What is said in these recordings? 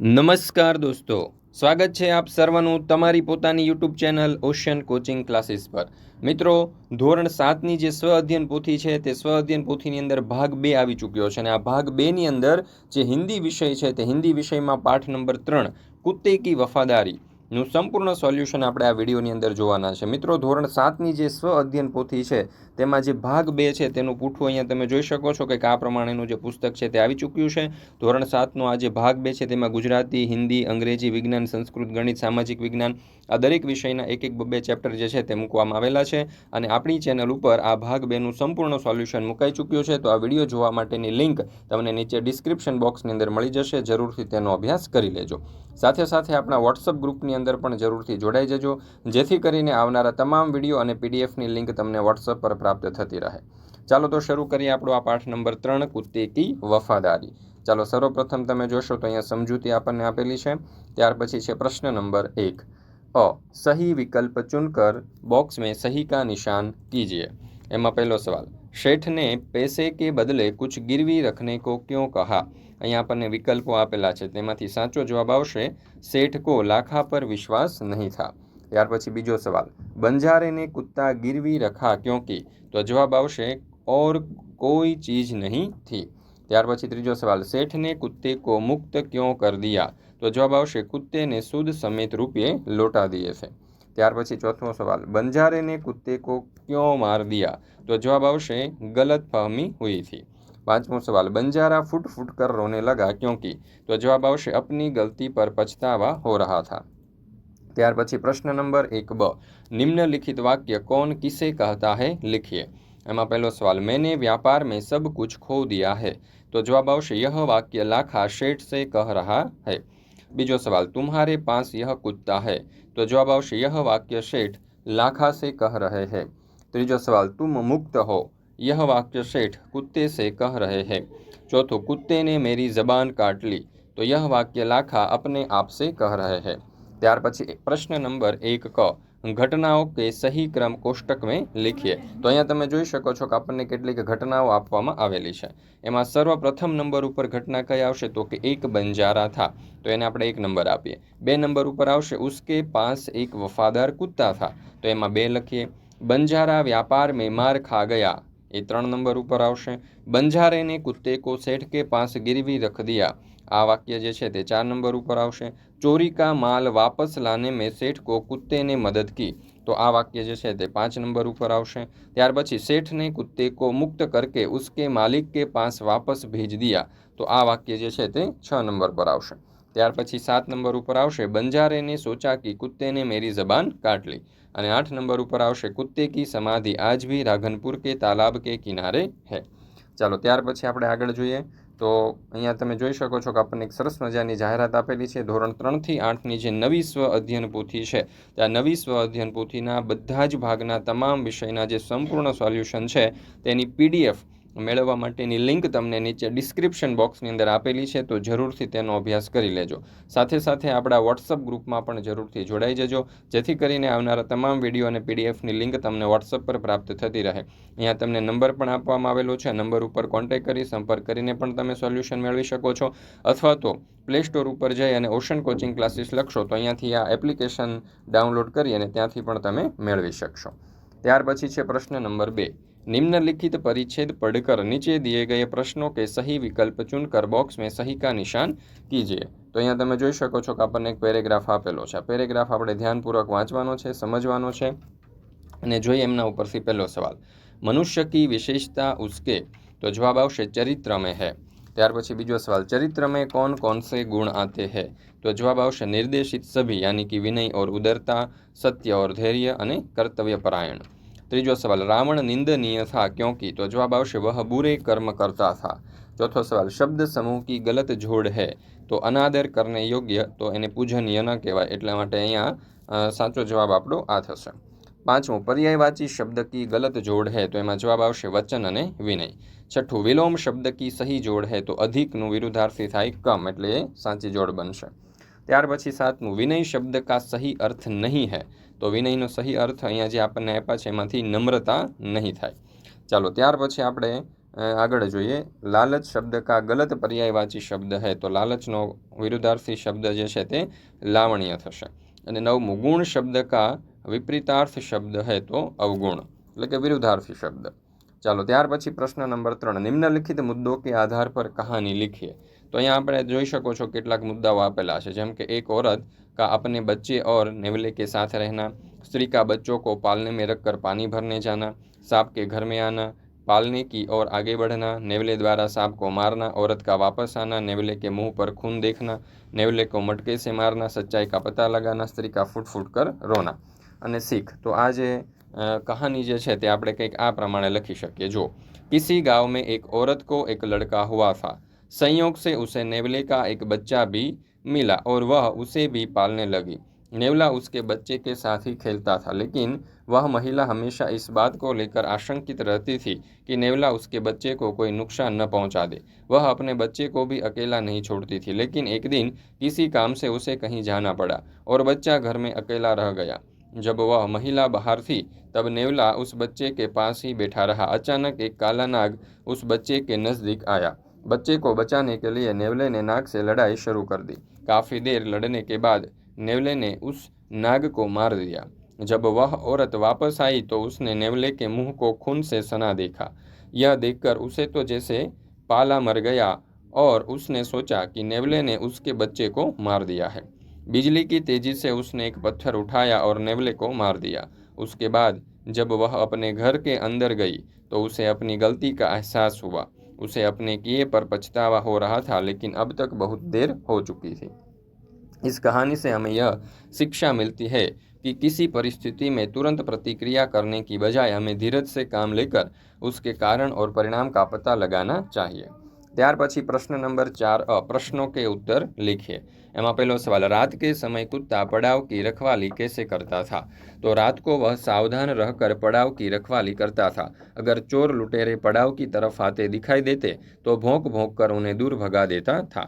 નમસ્કાર દોસ્તો. સ્વાગત છે આપ સર્વનું તમારી પોતાની YouTube channel Ocean coaching classes પર. મિત્રો, ધોરણ સાતની જે સ્વ અધ્યયન પોથી છે તે સ્વ અધ્યયન પોથીની અંદર ભાગ બે આવી ચૂક્યો છે અને આ ભાગ બેની અંદર જે હિન્દી વિષય છે તે હિન્દી વિષયમાં પાઠ નંબર ત્રણ કુત્તે કી વફાદારી, નું સંપૂર્ણ સોલ્યુશન આપણે આ વિડીયોની અંદર જોવાના છે. મિત્રો, ધોરણ સાતની જે સ્વ અધ્યયન પોથી છે તેમાં જે ભાગ બે છે તેનું પૂઠું અહીંયા તમે જોઈ શકો છો કે આ પ્રમાણેનું જે પુસ્તક છે તે આવી ચૂક્યું છે. ધોરણ સાતનો આ જે ભાગ બે છે તેમાં ગુજરાતી, હિન્દી, અંગ્રેજી વિજ્ઞાન, સંસ્કૃત, ગણિત, સામાજિક વિજ્ઞાન આ દરેક વિષયના એક એક બે ચેપ્ટર જે છે તે મૂકવામાં આવેલા છે અને આપણી ચેનલ ઉપર આ ભાગ બેનું સંપૂર્ણ સોલ્યુશન મુકાઈ ચૂક્યું છે તો આ વીડિયો જોવા માટેની લિંક તમને નીચે ડિસ્ક્રિપ્શન બોક્સની અંદર મળી જશે. જરૂરથી તેનો અભ્યાસ કરી લેજો. સાથે સાથે આપણા વોટ્સઅપ ગ્રુપની અંદર પણ જરૂરથી જોડાઈ જજો. જેથી કરીને આવનારા તમામ વીડિયો અને પીડીએફની લિંક તમને વોટ્સઅપ પર પ્રાપ્ત થતી રહે. ચાલો તો શરૂ કરીએ આપણો આ પાઠ નંબર ત્રણ કુત્તે વફાદારી. ચાલો સર્વપ્રથમ તમે જોશો તો અહીંયા સમજૂતી આપણને આપેલી છે. ત્યાર પછી છે પ્રશ્ન નંબર એક. અ. સહી વિકલ્પ ચુનકર બોક્સ મેં સહી કા નિશાન કીજીએ? એમાં પહેલો સવાલ. શેઠને પૈસે કે બદલે કુછ ગીરવી રખને કો ક્યો કહા? અહીંયા આપણને વિકલ્પો આપેલા છે. તેમાંથી સાચો જવાબ આવશે, શેઠ કો લાખા પર વિશ્વાસ નહીં થા. ત્યાર પછી બીજો સવાલ બંજારેને કુત્તા ગીરવી રખા ક્યોંકી તો જવાબ આવશે ઓર કોઈ ચીજ નહીં થી ત્યાર પછી ત્રીજો સવાલ શેઠને કુત્તે કો મુક્ત ક્યો કર દિયા તો જવાબ આવશે કુત્તેને સુદ સમેત રૂપિયે લોટા દિયે છે ત્યાર પછી ચોથો સવાલ બંજારેને કુત્તે કો ક્યો માર દિયા તો જવાબ આવશે ગલત ફહમી હુઈ થી પાંચમો સવાલ બંજારા ફૂટ ફૂટ કર રોને લગા ક્યોંકી તો જવાબ આવશે અપની ગલતી પર પછતાવા હો રહા થા त्यार पी प्रश्न नंबर एक ब निम्नलिखित वाक्य कौन किसे कहता है लिखिए एम पहले सवाल मैंने व्यापार में सब कुछ खो दिया है तो जवाब यह वाक्य लाखा शेठ से कह रहा है बीजो सवाल तुम्हारे पास यह कुत्ता है तो जवाब यह वाक्य शेठ लाखा से कह रहे है तीजो सवाल तुम मुक्त हो यह वाक्य शेठ कुत्ते से कह रहे है चौथो कुत्ते ने मेरी जबान काट ली तो यह वाक्य लाखा अपने आप से कह रहे हैं ત્યાર પછી પ્રશ્ન નંબર એક ક, ઘટનાઓ કે સહી ક્રમ કોષ્ટક મેં લીખીએ? તો અહીંયા તમે જોઈ શકો છો કે આપણને કેટલીક ઘટનાઓ આપવામાં આવેલી છે. એમાં સર્વપ્રથમ નંબર ઉપર ઘટના કઈ આવશે? તો કે એક બંજારા થા. તો એને આપણે એક નંબર આપીએ. બે નંબર ઉપર આવશે, ઉસકે પાસ એક વફાદાર કુત્તા થા. તો એમાં બે લખીએ, બંજારા વ્યાપાર મેં માર ખા ગયા. એ ત્રણ નંબર ઉપર આવશે, બંજારેને કુત્તે કો સેઠ કે પાસ ગીરવી રખ દિયા. આ વાક્ય જે છે તે ચાર નંબર ઉપર આવશે ચોરી કા માલ વાપસ લાને મેં શેઠ કો કુત્તે ને મદદ કી. તો આ વાક્ય જે છે તે પાંચ નંબર ઉપર આવશે. ત્યાર પછી શેઠને કુત્તે કો મુક્ત કરકે ઉસકે માલિક કે પાસ વાપસ ભેજ દિયા. તો આ વાક્ય જે છે તે છ નંબર પર આવશે. ત્યાર પછી સાત નંબર ઉપર આવશે, બંજારેને સોચા કી કુત્તેને મેરી જબાન કાટ લી. અને આઠ નંબર ઉપર આવશે, કુત્તે કી સમાધિ આજ ભી રાઘનપુર કે તાલાબ કે કિનારે હે. ચાલો, ત્યાર પછી આપણે આગળ જોઈએ. તો અહીંયા તમે જોઈ શકો છો કે આપણને એક સરસ મજાની જાહેરાત આપેલી છે. ધોરણ ત્રણથી આઠની જે નવી સ્વ અધ્યયન પોથી છે ત્યાં નવી સ્વ અધ્યયન પોથીના બધા જ ભાગના તમામ વિષયના જે સંપૂર્ણ સોલ્યુશન છે, તેની પીડીએફ મેળવવા માટેની લિંક તમને નીચે ડિસ્ક્રિપ્શન બોક્સની અંદર આપેલી છે, તો જરૂરથી તેનો અભ્યાસ કરી લેજો. સાથે સાથે આપણા વોટ્સઅપ ગ્રુપમાં પણ જરૂરથી જોડાઈ જજો, જેથી કરીને આવનારા તમામ વીડિયો અને પીડીએફની લિંક તમને વોટ્સઅપ પર પ્રાપ્ત થતી રહે. અહીંયા તમને નંબર પણ આપવામાં આવેલો છે, નંબર ઉપર કોન્ટેક્ટ કરી, સંપર્ક કરીને પણ તમે સોલ્યુશન મેળવી શકો છો. અથવા તો પ્લે સ્ટોર ઉપર જઈ અને ઓશન કોચિંગ ક્લાસીસ લખશો, તો અહીંયાથી આ એપ્લિકેશન ડાઉનલોડ કરી અને ત્યાંથી પણ તમે મેળવી શકશો. ત્યાર પછી છે પ્રશ્ન નંબર બે. निम्नलिखित परिच्छेद पढ़कर नीचे दिए गए प्रश्नों के सही विकल्प चुनकर बॉक्स में सही का निशान કીજીએ તો અહીંયા તમે જોઈ શકો છો કે આપણને એક પેરેગ્રાફ આપેલો છે આ પેરેગ્રાફ આપણે ધ્યાનપૂર્વક વાંચવાનો છે સમજવાનો છે અને જોઈએ એમના ઉપરથી પહેલો સવાલ મનુષ્ય કી વિશેષતા ઉસકે તો જવાબ આવશે ચરિત્ર મેં હૈ ત્યાર પછી બીજો સવાલ ચરિત્ર મેં કોણ કોણ સે ગુણ આતે હૈ તો જવાબ આવશે નિર્દેશિત સભી યાની કે વિનય ઓર ઉદરતા સત્ય ઓર ધૈર્ય અને કર્તવ્ય પરાયણ ત્રીજો સવાલ, રાવણ નિંદનીય થા ક્યોંકી? તો જવાબ આવશે, વહ બુરે કર્મ કરતા થા. ચોથો સવાલ, શબ્દ સમૂહ કી ગલત જોડ હે? તો અનાદર કરને યોગ્ય, તો એને પૂજનીય ન કહેવાય, એટલા માટે અહીંયા સાચો જવાબ આપણો આ થશે. પાંચમું, પર્યાયવાચી શબ્દ કી ગલત જોડ હે? તો એમાં જવાબ આવશે, વચન અને વિનય. છઠ્ઠું, વિલોમ શબ્દ કી સહી જોડ હે? તો અધિકનું વિરુદ્ધાર્થી થાય કમ, એટલે એ સાચી જોડ બનશે. ત્યાર પછી સાતમું, વિનય શબ્દ કા સહી અર્થ નહીં હૈ? તો વિનયનો સહી અર્થ અહીંયા જે આપણને આપ્યા છે, એમાંથી નમ્રતા નહીં થાય. ચાલો, ત્યાર પછી આપણે આગળ જોઈએ. લાલચ શબ્દ કા ગલત પર્યાયવાચી શબ્દ હે? તો લાલચનો વિરુદ્ધાર્થી શબ્દ જે છે તે લાવણ્ય થશે. અને નવમું, ગુણ શબ્દ કા વિપરીતાર્થ શબ્દ હે? તો અવગુણ, એટલે કે વિરુદ્ધાર્થી શબ્દ. ચાલો, ત્યાર પછી પ્રશ્ન નંબર ત્રણ. નિમ્નલિખિત મુદ્દો કે આધાર પર કહાની લીખીએ. તો અહીંયા આપણે જોઈ શકો છો કેટલાક મુદ્દાઓ આપેલા છે જેમ કે એક औरत का अपने बच्चे और नेवले के साथ रहना स्त्री का बच्चों को पालने में रखकर पानी भरने जाना सांप के घर में आना पालने की ओर आगे बढ़ना नेवले द्वारा सांप को मारना औरत का वापस आना नेवले के मुंह पर खून देखना नेवले को मटके से मारना सच्चाई का पता लगाना स्त्री का फूट फूट कर रोना અને શીખ તો આ જે અ, કહાની જે છે તે આપણે કંઈક આ પ્રમાણે લખી શકીએ જો किसी गांव में एक औरत को एक लड़का हुआ था संयोग से उसे नेवले का एक बच्चा भी मिला और वह उसे भी पालने लगी। नेवला उसके बच्चे के साथ ही खेलता था, लेकिन वह महिला हमेशा इस बात को लेकर आशंकित रहती थी कि नेवला उसके बच्चे को कोई नुकसान न पहुँचा दे। वह अपने बच्चे को भी अकेला नहीं छोड़ती थी, लेकिन एक दिन किसी काम से उसे कहीं जाना पड़ा और बच्चा घर में अकेला रह गया। जब वह महिला बाहर थी, तब नेवला उस बच्चे के पास ही बैठा रहा। अचानक एक काला नाग उस बच्चे के नज़दीक आया। बच्चे को बचाने के लिए नेवले ने नाग से लड़ाई शुरू कर दी। काफ़ी देर लड़ने के बाद नेवले ने उस नाग को मार दिया। जब वह औरत वापस आई तो उसने नेवले के मुँह को खून से सना देखा। यह देखकर उसे तो जैसे पाला मर गया और उसने सोचा कि नेवले ने उसके बच्चे को मार दिया है। बिजली की तेज़ी से उसने एक पत्थर उठाया और नेवले को मार दिया। उसके बाद जब वह अपने घर के अंदर गई तो उसे अपनी गलती का एहसास हुआ। उसे अपने किए पर पछतावा हो रहा था लेकिन अब तक बहुत देर हो चुकी थी इस कहानी से हमें यह शिक्षा मिलती है कि किसी परिस्थिति में तुरंत प्रतिक्रिया करने की बजाय हमें धीरज से काम लेकर उसके कारण और परिणाम का पता लगाना चाहिए ત્યાર પછી પ્રશ્ન નંબર ચાર અ પ્રશ્નો के उत्तर लिखिए એમાં પહેલો सवाल रात के समय कुत्ता पड़ाव की रखवाली कैसे करता था तो रात को वह सावधान रहकर पड़ाव की रखवाली करता था अगर चोर लुटेरे पड़ाव की तरफ आते दिखाई देते तो भोंक भोंक कर उन्हें दूर भगा देता था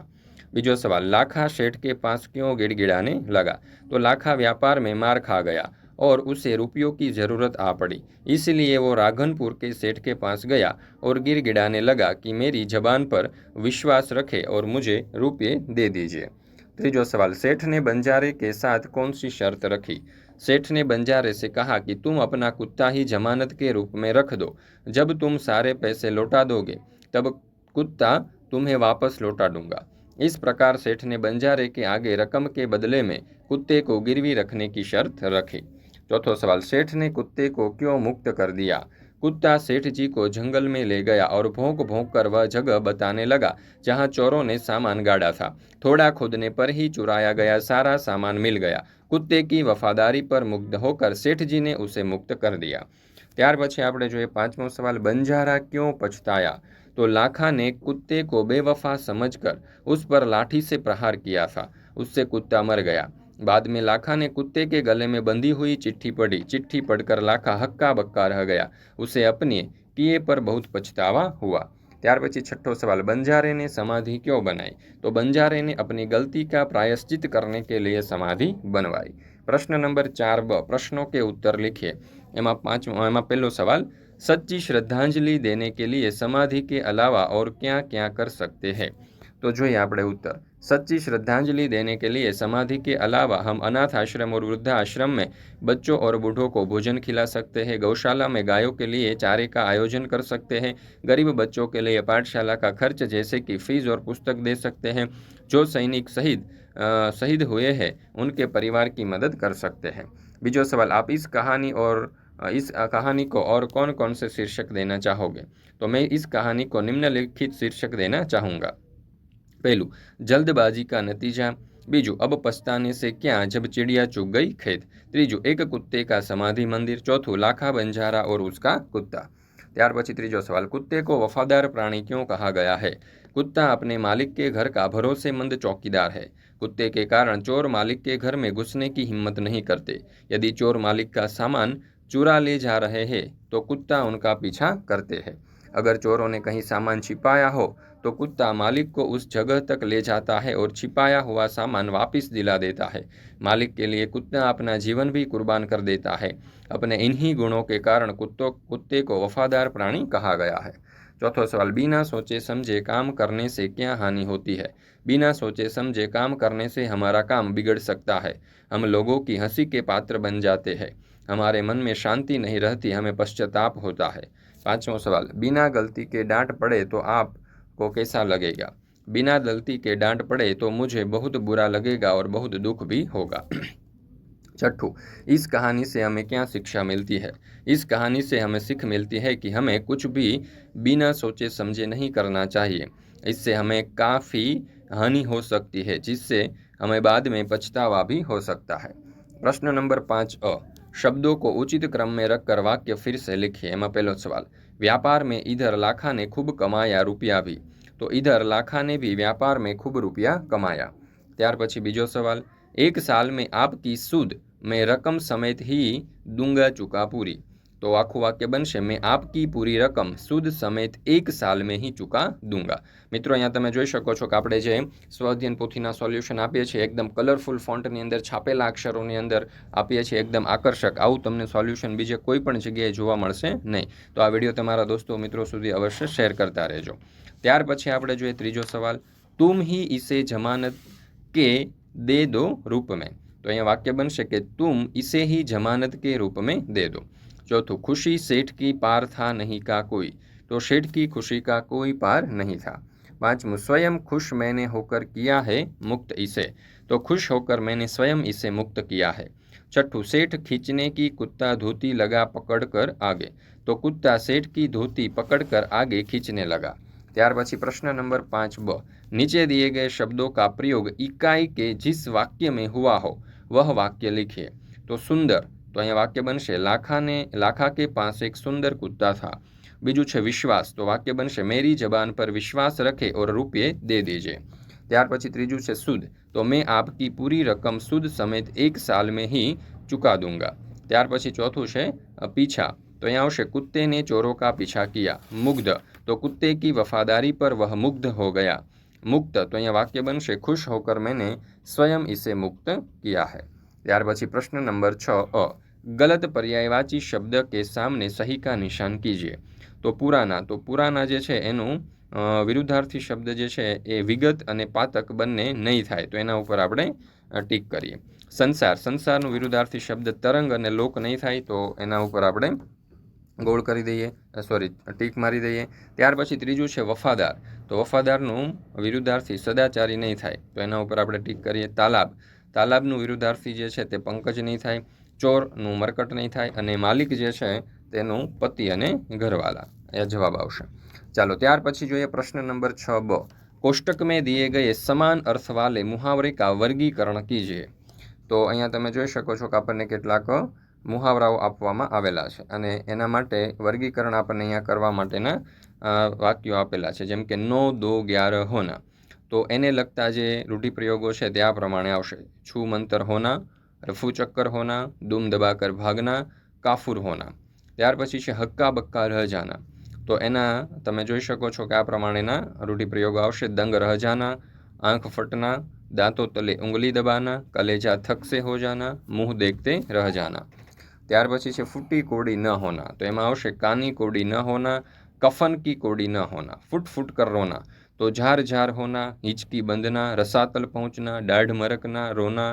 बीजो सवाल लाखा सेठ के पास क्यों गिड़गिड़ाने लगा तो लाखा व्यापार में मार खा गया और उसे रुपयों की ज़रूरत आ पड़ी इसलिए वो राघनपुर के सेठ के पास गया और गिड़गिड़ाने लगा कि मेरी जबान पर विश्वास रखे और मुझे रुपये दे दीजिए त्रीजो सवाल सेठ ने बंजारे के साथ कौन सी शर्त रखी? सेठ ने बंजारे से कहा कि तुम अपना कुत्ता ही जमानत के रूप में रख दो। जब तुम सारे पैसे लौटा दोगे, तब कुत्ता तुम्हें वापस लौटा दूँगा। इस प्रकार सेठ ने बंजारे के आगे रकम के बदले में कुत्ते को गिरवी रखने की शर्त रखी। चौथो सवाल सेठ ने कुत्ते को क्यों मुक्त कर दिया? कुत्ता सेठ जी को जंगल में ले गया और भोंक भोंक कर वह जगह बताने लगा, जहाँ चोरों ने सामान गाड़ा था। थोड़ा खोदने पर ही चुराया गया सारा सामान मिल गया। कुत्ते की वफादारी पर मुग्ध होकर सेठ जी ने उसे मुक्त कर दिया। ત્યાર પછી जो જોઈએ पांचवो सवाल बंजारा क्यों पछताया? तो लाखा ने कुत्ते को बेवफा समझकर उस पर लाठी से प्रहार किया था। उससे कुत्ता मर गया। बाद में लाखा ने कुत्ते के गले में बंधी हुई चिट्ठी पढ़ी चिट्ठी पढ़कर लाखा हक्का बक्का रह गया उसे अपने किए पर बहुत पछतावा हुआ ત્યાર પછી છઠ્ઠો સવાલ બંજારે ने समाधि क्यों बनाई तो बंजारे ने अपनी गलती का प्रायश्चित करने के लिए समाधि बनवाई प्रश्न नंबर चार ब प्रश्नों के उत्तर लिखिए એમાં પાંચમો એમાં પહેલો સવાલ सच्ची श्रद्धांजलि देने के लिए समाधि के अलावा और क्या क्या कर सकते हैं तो જોઈએ આપણે उत्तर सच्ची श्रद्धांजलि देने के लिए समाधि के अलावा हम अनाथ आश्रम और वृद्धा आश्रम में बच्चों और बूढ़ों को भोजन खिला सकते हैं, गौशाला में गायों के लिए चारे का आयोजन कर सकते हैं, गरीब बच्चों के लिए पाठशाला का खर्च जैसे कि फ़ीस और पुस्तक दे सकते हैं, जो सैनिक शहीद शहीद हुए हैं, उनके परिवार की मदद कर सकते हैं। बीजो सवाल, आप इस कहानी और इस कहानी को और कौन कौन से शीर्षक देना चाहोगे? तो मैं इस कहानी को निम्नलिखित शीर्षक देना चाहूँगा। पहलू जल्दबाजी का नतीजा बीजू अब पछताने से क्या जब चिड़िया चुग गई खेत ત્રીજું એક कुत्ते का समाधि मंदिर चौथું लाखा बंजारा और उसका कुत्ता ત્યાર પછી ત્રીજો સવાલ कुत्ते को वफादार प्राणी क्यों कहा गया है कुत्ता अपने मालिक के घर का भरोसेमंद चौकीदार है कुत्ते के कारण चोर मालिक के घर में घुसने की हिम्मत नहीं करते यदि चोर मालिक का सामान चुरा ले जा रहे हैं तो कुत्ता उनका पीछा करते हैं अगर चोरों ने कहीं सामान छिपाया हो तो कुत्ता मालिक को उस जगह तक ले जाता है और छिपाया हुआ सामान वापस दिला देता है। मालिक के लिए कुत्ता अपना जीवन भी कुर्बान कर देता है। अपने इन्हीं गुणों के कारण कुत्तों, कुत्ते को वफादार प्राणी कहा गया है। चौथा सवाल, बिना सोचे समझे काम करने से क्या हानि होती है? बिना सोचे समझे काम करने से हमारा काम बिगड़ सकता है। हम लोगों की हँसी के पात्र बन जाते हैं। हमारे मन में शांति नहीं रहती, हमें पश्चाताप होता है। पांचवा सवाल, बिना गलती के डांट पड़े तो आपको कैसा लगेगा? बिना गलती के डांट पड़े तो मुझे बहुत बुरा लगेगा और बहुत दुख भी होगा। छठू, इस कहानी से हमें क्या शिक्षा मिलती है? इस कहानी से हमें सीख मिलती है कि हमें कुछ भी बिना सोचे समझे नहीं करना चाहिए। इससे हमें काफ़ी हानि हो सकती है, जिससे हमें बाद में पछतावा भी हो सकता है। प्रश्न नंबर पाँच, अ शब्दों को उचित क्रम में रखकर वाक्य फिर से लिखिए એમાં પહેલો સવાલ व्यापार में इधर लाखा ने खूब कमाया रुपया भी तो इधर लाखा ने भी व्यापार में खूब रुपया कमाया ત્યાર પછી બીજો સવાલ एक साल में आपकी सूद मैं रकम समेत ही दूंगा चुका पूरी તો આખું વાક્ય બનશે, મેં આપકી પૂરી રકમ સુદ સમેત એક સાલ મેં હી ચૂકા દૂંગા. મિત્રો, અહીંયા તમે જોઈ શકો છો કે આપણે જે સ્વઅધ્યયન પોથીના સોલ્યુશન આપીએ છીએ, એકદમ કલરફુલ ફોન્ટની અંદર છાપેલા અક્ષરોની અંદર આપીએ છીએ, એકદમ આકર્ષક. આવું તમને સોલ્યુશન બીજે કોઈ પણ જગ્યાએ જોવા મળશે નહીં. તો આ વીડિયો તમારા દોસ્તો, મિત્રો સુધી અવશ્ય શેર કરતા રહેજો. ત્યાર પછી આપણે જોઈએ ત્રીજો સવાલ. તુમ હી ઈસે જમાનત કે દે દો રૂપ મેં? તો અહીંયા વાક્ય બનશે કે, તુમ ઈસે હી જમાનત કે રૂપ મેં દે દો. चौथों खुशी सेठ की पार था नहीं का कोई तो सेठ की खुशी का कोई पार नहीं था। पाँचवा स्वयं खुश मैंने होकर किया है मुक्त इसे तो खुश होकर मैंने स्वयं इसे मुक्त किया है। छठू सेठ खींचने की कुत्ता धोती लगा पकड़कर आगे तो कुत्ता सेठ की धोती पकड़कर आगे खींचने लगा। त्यार પછી પ્રશ્ન નંબર પાંચ બ નીચે દિએ ગए શબ્દો કા इकाई के जिस वाक्य में हुआ हो, वह वाक्य लिखिए। तो सुंदर તો અહીંયા વાક્ય બનશે લાખાને લાખા કે પાસ એક સુંદર કુત્તા થા બીજું છે વિશ્વાસ તો વાક્ય બનશે મેરી જબાન પર વિશ્વાસ રખે ઓર રૂપિયે દે દેજે ત્યાર પછી ત્રીજું છે સુદ તો મેં આપકી પૂરી રકમ સુદ સમેત એક સાલ મેં હી ચુકા દૂંગા ત્યાર પછી ચોથું છે પીછા તો અહીંયા આવશે કુત્તે ને ચોરો કા પીછા કિયા મુગ્ધ તો કુત્તે કી વફાદારી પર વહ મુગ્ધ હો ગયા મુક્ત તો અહીંયા વાક્ય બનશે ખુશ હોકર મેને સ્વયં ઇસે મુક્ત કિયા હૈ ત્યાર પછી પ્રશ્ન નંબર છ અ. ગલત પર્યાયવાચી શબ્દ કે સામને સહિકા નિશાન કીજીએ તો પુરાના તો પુરાના જે છે એનું વિરુદ્ધાર્થી શબ્દ જે છે એ વિગત અને પાતક બંને નહીં થાય. તો એના ઉપર આપણે ટીક કરીએ. સંસાર, સંસારનું વિરુદ્ધાર્થી શબ્દ તરંગ અને લોક નહીં થાય તો એના ઉપર આપણે ગોળ કરી દઈએ સોરી ટીક મારી દઈએ. ત્યાર પછી ત્રીજું છે વફાદાર. તો વફાદારનું વિરુદ્ધાર્થી સદાચારી નહીં થાય. તો એના ઉપર આપણે ટીક કરીએ. તાલાબ. તાલાબનું વિરુદ્ધાર્થી જે છે તે પંકજ નહીં થાય, ચોરનું મરકટ નહીં થાય અને માલિક જે છે તેનું પતિ અને ઘરવાલા એ જવાબ આવશે. ચાલો, ત્યાર પછી જોઈએ પ્રશ્ન નંબર છ બ. કોષ્ટક મેં દિએ ગયે સમાન અર્થ વાલે મુહાવરે કા વર્ગીકરણ કીજીએ તો અહીંયા તમે જોઈ શકો છો કે આપણને કેટલાક મુહાવરાઓ આપવામાં આવેલા છે અને એના માટે વર્ગીકરણ આપણને અહીંયા કરવા માટેના વાક્યો આપેલા છે. જેમ કે નો, દો, ગ્યાર, હોના. તો એને લગતા જે રૂઢિપ્રયોગો છે તે આ પ્રમાણે આવશે. છુ મંતર હોના, રફુ ચક્કર હોના, દુમ દબાકર ભાગના, કાફુર હોના. ત્યાર પછી છે હક્કા બક્કા રહજાના. તો એના તમે જોઈ શકો છો કે આ પ્રમાણેના રૂઢિપ્રયોગો આવશે. દંગ રહજાના, આંખ ફટના, દાંતો તલે ઉંગલી દબાના, કલેજા થકસે હો જાના મુંહ દેખતે રહ જાના ત્યાર પછી છે ફૂટી કોડી ન હોના. તો એમાં આવશે કાની કોડી ન હોના, કફન કી કોડી ન હોના. ફૂટ ફૂટ કર રોના. તો ઝાર ઝાર હોના હિચકી બંધના રસાતલ પહોંચના દાઢ મરકના રોના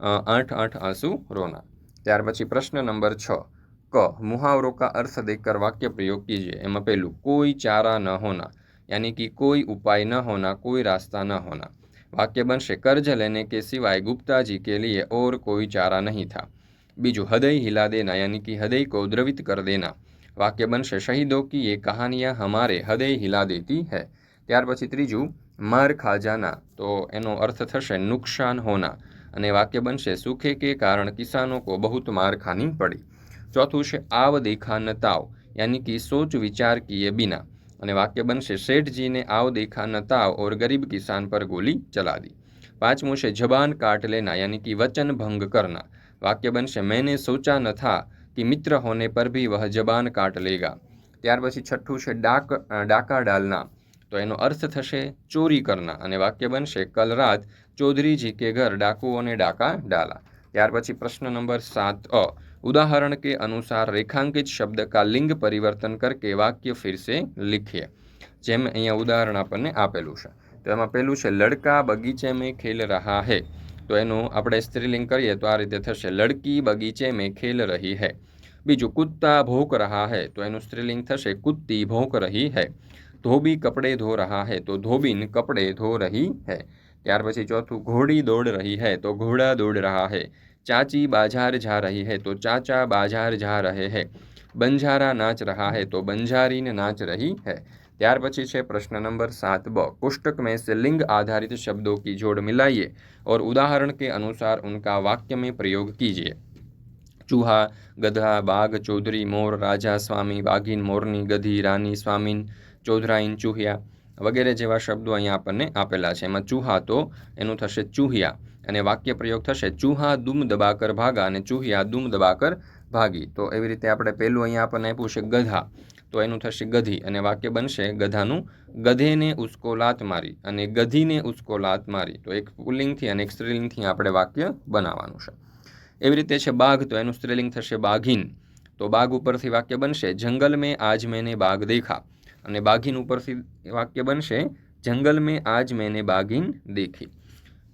આઠ આઠ આંસू रोना ત્યાર પછી પ્રશ્ન નંબર છ ક मुहावरों का अर्थ देकर वाक्य प्रयोग कीजिए એમાં પહેલું કોઈ ચારા ન હોના यानी कि कोई उपाय न होना कोई रास्ता न होना वाक्य बनशे कर्ज लेने के सिवाय गुप्ता जी के लिए और कोई चारा नहीं था बीजू हृदय हिला देना यानी कि हृदय को द्रवित कर देना वाक्य बनशे शहीदों की ये कहानियाँ हमारे हृदय हिला देती है ત્યાર પછી ત્રીજું, માર ખાજાના. તો એનો અર્થ થશે નુકસાન હોના. અને વાક્ય બનશે, સુખે કે કારણ કિસાનો કો બહુત માર ખાની પડી. ચોથું છે, આવ દેખા ન તાવ. યાની કે, સોચ વિચાર કિએ બિના. અને વાક્ય બનશે, શેઠજીને આવ દેખા ન તાવ ઓર ગરીબ કિસાન પર ગોલી ચલા દી પાંચમું છે, જબાન કાટ લેના. યાની કે, વચન ભંગ કરના. વાક્ય બનશે, મેને સોચા ન થા કે મિત્ર હોને પર ભી વહ જબાન કાટ લેગા. ત્યાર પછી છઠ્ઠું છે, ડાક ડાકા ડાલના. તો એનો અર્થ થશે ચોરી કરના અને વાક્ય બનશે કલ રાત ચૌધરીજી કે ઘર ડાકુઓને ડાકા ડાલા. ત્યાર પછી પ્રશ્ન નંબર સાત અ. ઉદાહરણ કે અનુસાર રેખાંકિત શબ્દ કા લિંગ પરિવર્તન કરકે વાક્ય ફિરસે લિખીએ. જેમ અહીંયા ઉદાહરણ આપણને આપેલું છે. તો એમાં પહેલું છે, લડકા બગીચે મેં ખેલ રહા હૈ. તો એનું આપણે સ્ત્રીલિંગ કરીએ તો આ રીતે થશે, લડકી બગીચે મેં ખેલ રહી હૈ. બીજું, કુત્તા ભોંક રહા હે. તો એનું સ્ત્રીલિંગ થશે, કુત્તી ભોંક રહી હૈ. ધોબી કપડે ધો રહા હૈ તો ધોબીન કપડે ધો રહી હૈ ત્યાર પછી ચોથું ઘોડી દોડ રહી હૈ તો ઘોડા દોડ રહા હૈ ચાચી બાજાર જા રહી હૈ તો ચાચા બાજાર જા રહે હૈ બંજારા નાચ રહા હૈ તો બંજારીને નાચ રહી હૈ ત્યાર પછી છે પ્રશ્ન નંબર સાત બ पुस्तक में से लिंग आधारित शब्दों की जोड़ मिलाइए और उदाहरण के अनुसार उनका वाक्य में प्रयोग कीजिए चूहा गधा बाघ चौधरी मोर राजा स्वामी बाघिन मोरनी गधी रानी स्वामीन ચૌધરાઈન ચૂહિયા વગેરે જેવા શબ્દો અહીંયા આપણને આપેલા છે. એમાં ચૂહા તો એનું થશે ચૂહિયા અને વાક્ય પ્રયોગ થશે ચૂહા દુમ દબાકર ભાગા અને ચૂહિયા દુમ દબાકર ભાગી. તો એવી રીતે આપણે પહેલું અહીંયા આપણને આપ્યું છે ગધા. તો એનું થશે ગધી અને વાક્ય બનશે ગધાનું ગધેને ઉસકો લાત મારી અને ગધીને ઉસકો લાત મારી. તો એક પુલ્લિંગથી અને એક સ્ત્રીલિંગથી આપણે વાક્ય બનાવવાનું છે. એવી રીતે છે બાઘ તો એનું સ્ત્રીલિંગ થશે બાઘીન. તો બાઘ ઉપરથી વાક્ય બનશે જંગલ મેં આજ મેને બાઘ દેખા. અને બાઘીન ઉપરથી વાક્ય બનશે, જંગલ મેં આજ મેને બાઘીન દેખી.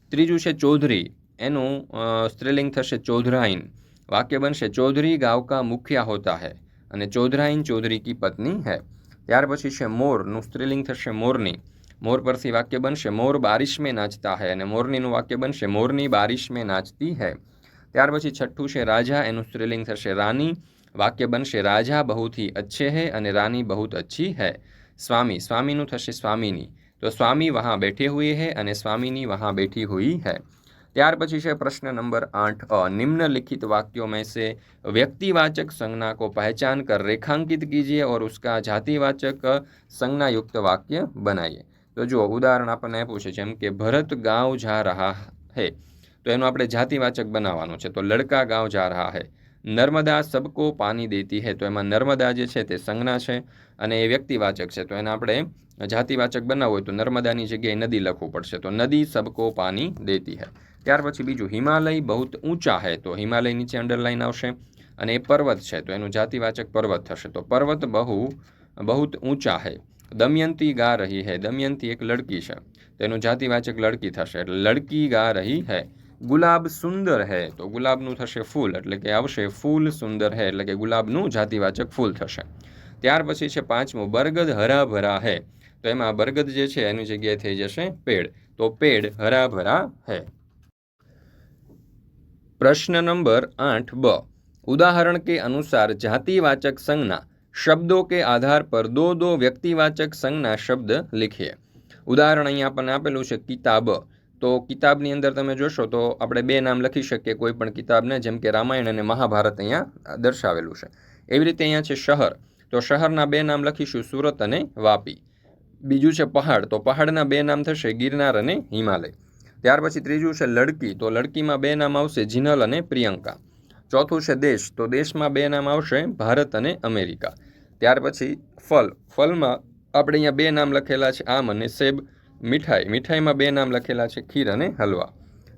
ત્રીજું છે, ચૌધરી. એનું સ્ત્રીલિંગ થશે, ચૌધરાઈન. વાક્ય બનશે, ચૌધરી ગાંવ કા મુખિયા હોતા હૈ. અને ચૌધરાઈન ચૌધરી કી પત્ની હૈ. ત્યાર પછી છે મોરનું સ્ત્રીલિંગ થશે, મોરની. મોર પરથી વાક્ય બનશે, મોર બારિશ મેં નાચતા હૈ. અને મોરનીનું વાક્ય બનશે, મોરની બારિશ મેં નાચતી હૈ. ત્યાર પછી છઠ્ઠું છે, રાજા. એનું સ્ત્રીલિંગ થશે, રાની. વાક્ય બનશે, રાજા બહુથી અચ્છે હૈ અને રાની બહુત અચ્છી હૈ. સ્વામી, સ્વામીનું થશે સ્વામીની. તો સ્વામી વહાં બેઠી હુએ હૈ અને સ્વામીની વહાં બેઠી હુઈ હૈ. ત્યાર પછી છે પ્રશ્ન નંબર આઠ અ, નિમ્નલિખિત વાક્યો મેં સે વ્યક્તિવાચક સંજ્ઞા કો પહેચાન કર રેખાંકિત કીજીએ ઓર ઉસકા જાતિવાચક સંજ્ઞાયુક્ત વાક્ય બનાવીએ તો જુઓ, ઉદાહરણ આપણને પૂછે છે જેમ કે, ભરત ગાંવ જા રહા હે. તો એનું આપણે જાતિવાચક બનાવવાનું છે, તો લડકા ગાંવ જા રહા હૈ. નર્મદા સબકો પાણી દેતી હે. તો એમાં નર્મદા જે છે તે સંજ્ઞા છે અને એ વ્યક્તિવાચક છે. તો એને આપણે જાતિવાચક બનાવવું હોય તો નર્મદાની જગ્યાએ નદી લખવું પડશે. તો નદી સબકો પાણી દેતી હે. ત્યાર પછી બીજું હિમાલય બહુ ઊંચા હે. તો હિમાલય નીચે અંડરલાઈન આવશે અને એ પર્વત છે. તો એનું જાતિવાચક પર્વત થશે. તો પર્વત બહુ, બહુત ઊંચા હે. દમયંતી ગા રહી હૈ. દમયંતી એક લડકી છે. તેનું જાતિવાચક લડકી થશે. એટલે લડકી ગા રહી હૈ. ગુલાબ સુંદર હે. તો ગુલાબનું થશે ફૂલ, એટલે કે આવશે ફૂલ સુંદર હે, એટલે કે ગુલાબનું જાતિવાચક ફૂલ થશે. ત્યાર પછી છે પાંચમું, બરગદ હરાભરા હે. તો એમાં બરગદ જે છે, એની જગ્યાએ થઈ જશે પેડ. તો પેડ હરાભરા હે. પ્રશ્ન નંબર આઠ, બ. ઉદાહરણ કે અનુસાર જાતિવાચક સંજ્ઞા, શબ્દો કે આધાર પર દો દો વ્યક્તિવાચક સંજ્ઞા શબ્દ લીખીએ. ઉદાહરણ અહીંયા આપણને આપેલું છે કિતાબ. તો કિતાબની અંદર તમે જોશો તો આપણે બે નામ લખી શકીએ કોઈ પણ કિતાબને, જેમ કે રામાયણ અને મહાભારત અહીંયા દર્શાવેલું છે. એવી રીતે અહીંયા છે શહેર. તો શહેરના બે નામ લખીશું, સુરત અને વાપી. બીજું છે પહાડ. તો પહાડના બે નામ થશે ગિરનાર અને હિમાલય. ત્યાર પછી ત્રીજું છે લડકી. તો લડકીમાં બે નામ આવશે જિનલ અને પ્રિયંકા. ચોથું છે દેશ. તો દેશમાં બે નામ આવશે ભારત અને અમેરિકા. ત્યાર પછી ફલ. ફલમાં આપણે અહીંયા બે નામ લખેલા છે, આમ અને સેબ. મીઠાઈ. મીઠાઈમાં બે નામ લખેલા છે, ખીર અને હલવા.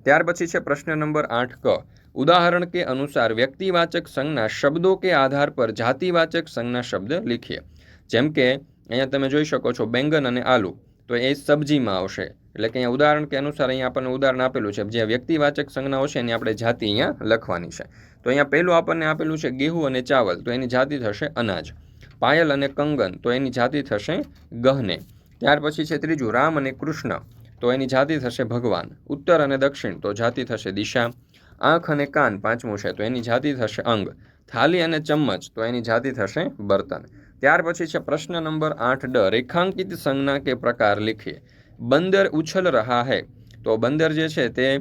ત્યાર પછી છે પ્રશ્ન નંબર આઠ ક. ઉદાહરણ કે અનુસાર વ્યક્તિવાચક સંજ્ઞા શબ્દો કે આધાર પર જાતિવાચક સંજ્ઞા શબ્દ લખીએ. જેમ કે, અહીંયા તમે જોઈ શકો છો બેંગન અને આલુ. તો એ સબ્જીમાં આવશે. એટલે કે અહીંયા ઉદાહરણ કે અનુસાર અહીંયા આપણને ઉદાહરણ આપેલું છે. જે વ્યક્તિવાચક સંજ્ઞાઓ છે એની આપણે જાતિ અહીંયા લખવાની છે. તો અહીંયા પહેલું આપણને આપેલું છે ગેહું અને ચાવલ. તો એની જાતિ થશે અનાજ. પાયલ અને કંગન. તો એની જાતિ થશે ગહને. ત્યાર પછી છે ત્રીજું, રામ અને કૃષ્ણ. તો એની જાતિ થશે ભગવાન. ઉત્તર અને દક્ષિણ, તો જાતિ થશે દિશા. આંખ અને કાન પાંચમું છે, તો એની જાતિ થશે અંગ. થાલી અને ચમ્મચ, તો એની જાતિ થશે બર્તન. ત્યાર પછી છે પ્રશ્ન નંબર આઠ, ડ. રેખાંકિત સંજ્ઞા કે પ્રકાર લીખીએ. બંદર ઉછલ રહા હૈ. તો બંદર જે છે તે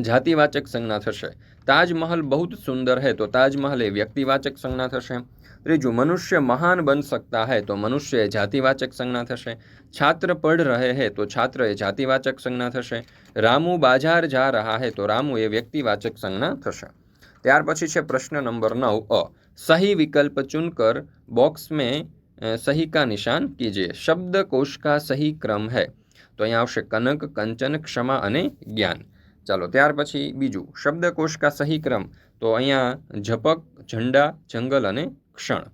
જાતિવાચક સંજ્ઞા થશે. તાજમહલ બહુ સુંદર હૈ, તો તાજમહલ એ વ્યક્તિવાચક સંજ્ઞા થશે. ત્રીજું, મનુષ્ય મહાન બન શકતા હૈ તો મનુષ્ય એ જાતિવાચક સંજ્ઞા થશે. છાત્ર પઢ રહે હૈ તો છાત્ર એ જાતિવાચક સંજ્ઞા થશે. રામુ બાજાર જા રહા હે તો રામુ એ વ્યક્તિવાચક સંજ્ઞા થશે. ત્યાર પછી છે પ્રશ્ન નંબર નવ, અ, સહી વિકલ્પ ચુનકર બોક્સ મેં સહી કા નિશાન કીજે, શબ્દ કોશ કા સહી ક્રમ હૈ. તો અહીંયા આવશે કનક, કંચન, ક્ષમા અને જ્ઞાન. ચાલો, ત્યાર પછી બીજું શબ્દકોશ કા સહી ક્રમ. તો અહીંયા ઝપક, ઝંડા, જંગલ અને ક્ષણ.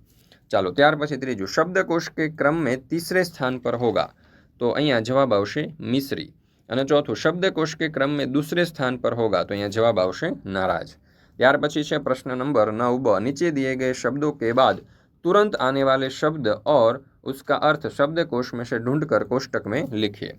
ચાલો, ત્યાર પછી ત્રીજું. શબ્દકોશ કે ક્રમે તીસરે સ્થાન પર હોગા? તો અહીંયા જવાબ આવશે મિશ્રી. અને ચોથું, શબ્દકોશ કે ક્રમે દૂસરે સ્થાન પર હોગા? તો અહીંયા જવાબ આવશે નારાજ. ત્યાર પછી છે પ્રશ્ન નંબર નવ બ. નીચે દિએ ગયે શબ્દો કે બાદ તુરંત આને વાલે શબ્દ ઓર उसका अर्थ शब्दकोश में से ढूंढकर कोष्टक में लिखिए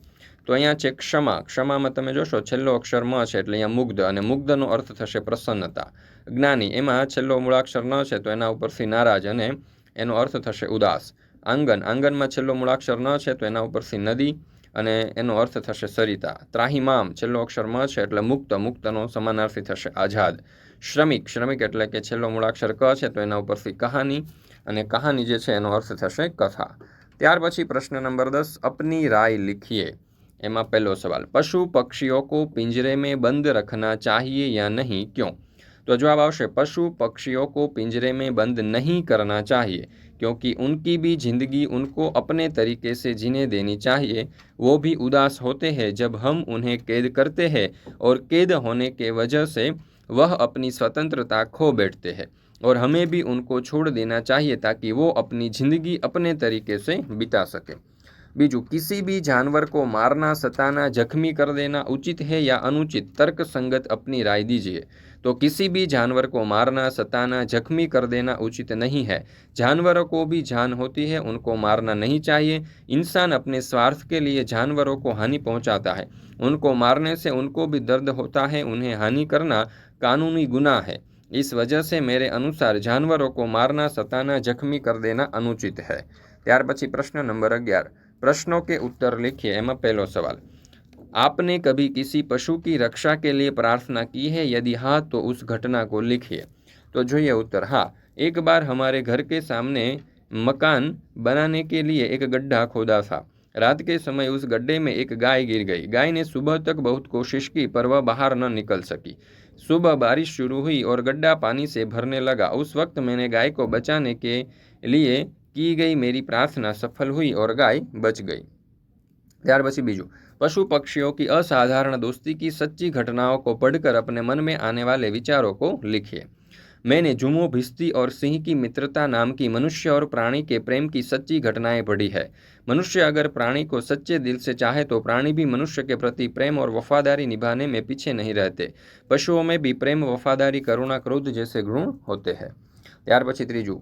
તો અહીંયા છે ક્ષમા ક્ષમામાં તમે જોશો છેલ્લો અક્ષર મ છે એટલે અહીંયા મુગ્ધ અને મુગ્ધનો અર્થ થશે પ્રસન્નતા જ્ઞાની એમાં છેલ્લો મૂળાક્ષર ન છે તો એના ઉપરથી નારાજ અને એનો અર્થ થશે ઉદાસ આંગન આંગનમાં છેલ્લો મૂળાક્ષર ન છે તો એના ઉપરથી નદી અને એનો અર્થ થશે સરિતા ત્રાહિમામ છેલ્લો અક્ષર મ છે એટલે મુક્ત મુક્તનો સમાનાર્થી થશે આઝાદ શ્રમિક શ્રમિક એટલે કે છેલ્લો મૂળાક્ષર ક છે તો એના ઉપરથી કહાની અને કહાની જે છે એનો અર્થ થશે કથા ત્યાર પછી પ્રશ્ન નંબર દસ અપની રાય लिखिए એમાં પહેલો સવાલ પશુ પક્ષીઓ को पिंजरे में बंद रखना चाहिए या नहीं क्यों तो जवाब आवश्य पशु पक्षियों को पिंजरे में बंद नहीं करना चाहिए क्योंकि उनकी भी जिंदगी उनको अपने तरीके से जीने देनी चाहिए वो भी उदास होते हैं जब हम उन्हें कैद करते हैं और कैद होने के वजह से वह अपनी स्वतंत्रता खो बैठते हैं और हमें भी उनको छोड़ देना चाहिए ताकि वो अपनी ज़िंदगी अपने तरीके से बिता सके। बीजू, किसी भी जानवर को मारना, सताना, जख्मी कर देना उचित है या अनुचित? तर्क संगत अपनी राय दीजिए। तो किसी भी जानवर को मारना, सताना, जख्मी कर देना उचित नहीं है। जानवरों को भी जान होती है, उनको मारना नहीं चाहिए। इंसान अपने स्वार्थ के लिए जानवरों को हानि पहुंचाता है। उनको मारने से उनको भी दर्द होता है, उन्हें हानि करना कानूनी गुनाह है। इस वजह से मेरे अनुसार जानवरों को मारना सताना जख्मी कर देना अनुचित है ત્યાર પછી પ્રશ્ન નંબર અગિયાર પ્રશ્નों के उत्तर लिखिए એમાં પહેલો સવાલ आपने कभी किसी पशु की रक्षा के लिए प्रार्थना की है यदि हाँ तो उस घटना को लिखिए तो જોઈએ उत्तर हाँ एक बार हमारे घर के सामने मकान बनाने के लिए एक गड्ढा खोदा था रात के समय उस गड्ढे में एक गाय गिर गई गाय ने सुबह तक बहुत कोशिश की पर वह बाहर न निकल सकी सुबह बारिश शुरू हुई और गड्ढा पानी से भरने लगा उस वक्त मैंने गाय को बचाने के लिए की गई मेरी प्रार्थना सफल हुई और गाय बच गई ત્યાર પછી બીજું पशु पक्षियों की असाधारण दोस्ती की सच्ची घटनाओं को पढ़कर अपने मन में आने वाले विचारों को लिखिए मैंने जुमो भिस्ती और सिंह की मित्रता नाम की मनुष्य और प्राणी के प्रेम की सच्ची घटनाएं पढ़ी है मनुष्य अगर प्राणी को सच्चे दिल से चाहे तो प्राणी भी मनुष्य के प्रति प्रेम और वफादारी निभाने में पीछे नहीं रहते पशुओं में भी प्रेम वफादारी करुणा क्रोध जैसे गुण होते हैं ત્યાર પછી ત્રીજું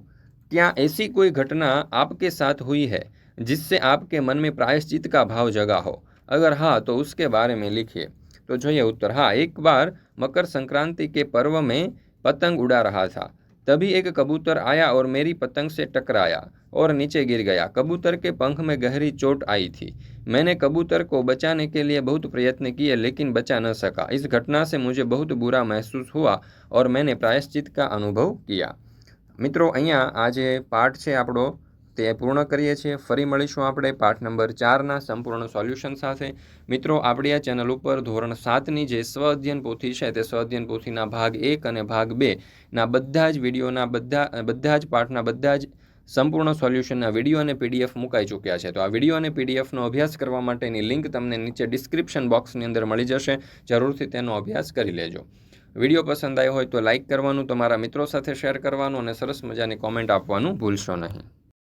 क्या ऐसी कोई घटना आपके साथ हुई है जिससे आपके मन में प्रायश्चित का भाव जगा हो अगर हाँ तो उसके बारे में लिखिए तो જોઈએ उत्तर हाँ एक बार मकर संक्रांति के पर्व में पतंग उड़ा रहा था तभी एक कबूतर आया और मेरी पतंग से टकराया और नीचे गिर गया कबूतर के पंख में गहरी चोट आई थी मैंने कबूतर को बचाने के लिए बहुत प्रयत्न किए लेकिन बचा न सका इस घटना से मुझे बहुत बुरा महसूस हुआ और मैंने प्रायश्चित का अनुभव किया મિત્રો અહીંયા આ જે પાઠ છે આપણો તે પૂર્ણ કરીએ છીએ. ફરી મળીશું આપણે પાઠ નંબર ચારના સંપૂર્ણ સોલ્યુશન સાથે. મિત્રો, આપણી આ ચેનલ ઉપર ધોરણ સાતની જે સ્વ અધ્યયન પોથી છે તે સ્વ અધ્યયન પોથીના ભાગ એક અને ભાગ બેના બધા જ વિડીયોના બધા બધા જ પાઠના બધા જ સંપૂર્ણ સોલ્યુશનના વીડિયો અને પીડીએફ મુકાઈ ચૂક્યા છે. તો આ વીડિયો અને પીડીએફનો અભ્યાસ કરવા માટેની લિંક તમને નીચે ડિસ્ક્રિપ્શન બોક્સની અંદર મળી જશે. જરૂરથી તેનો અભ્યાસ કરી લેજો. વીડિયો પસંદ આવ્યો હોય તો લાઇક કરવાનું, તમારા મિત્રો સાથે શેર કરવાનું અને સરસ મજાની કોમેન્ટ આપવાનું ભૂલશો નહીં.